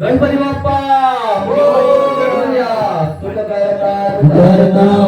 गणपती बाप्पा मोरया. सुख करता करता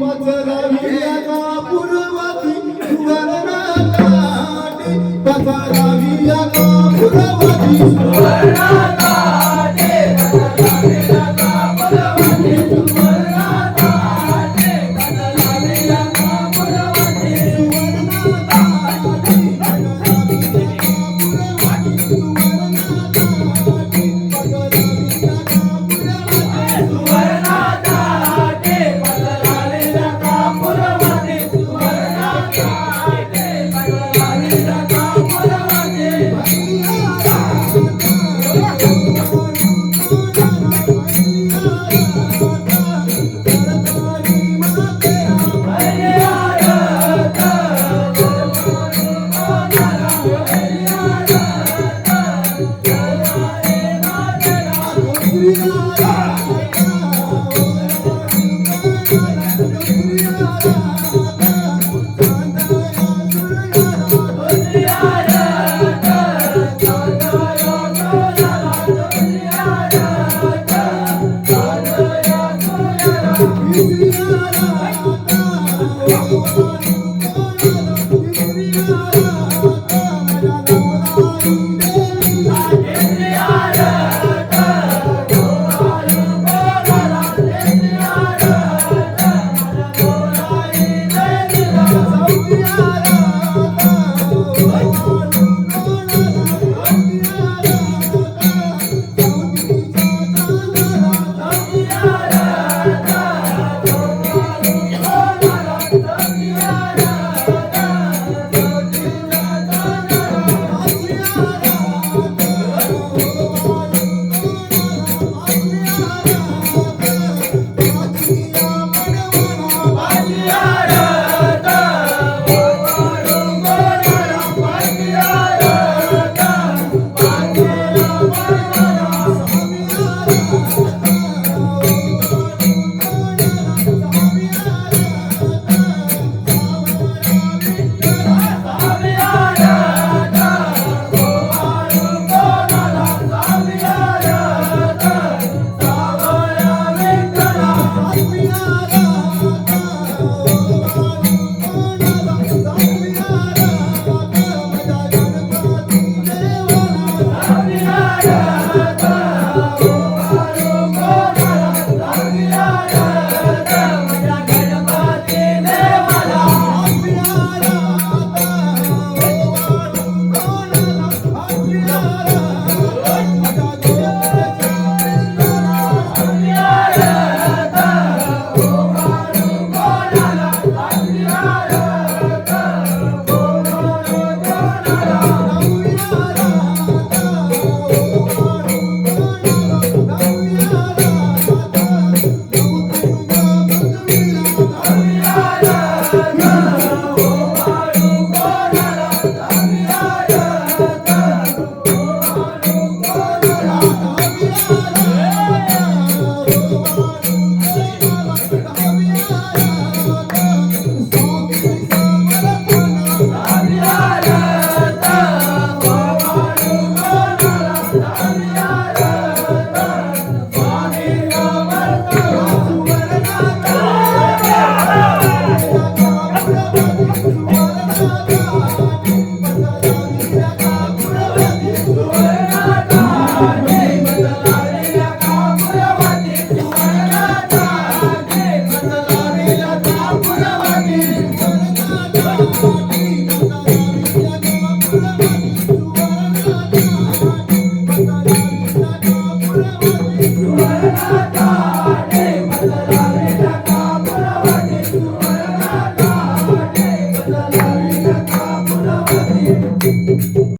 पचरा वियागा पुरवती सुवर्णाटी पचरा वियागा पुरवती सुवर्णाटी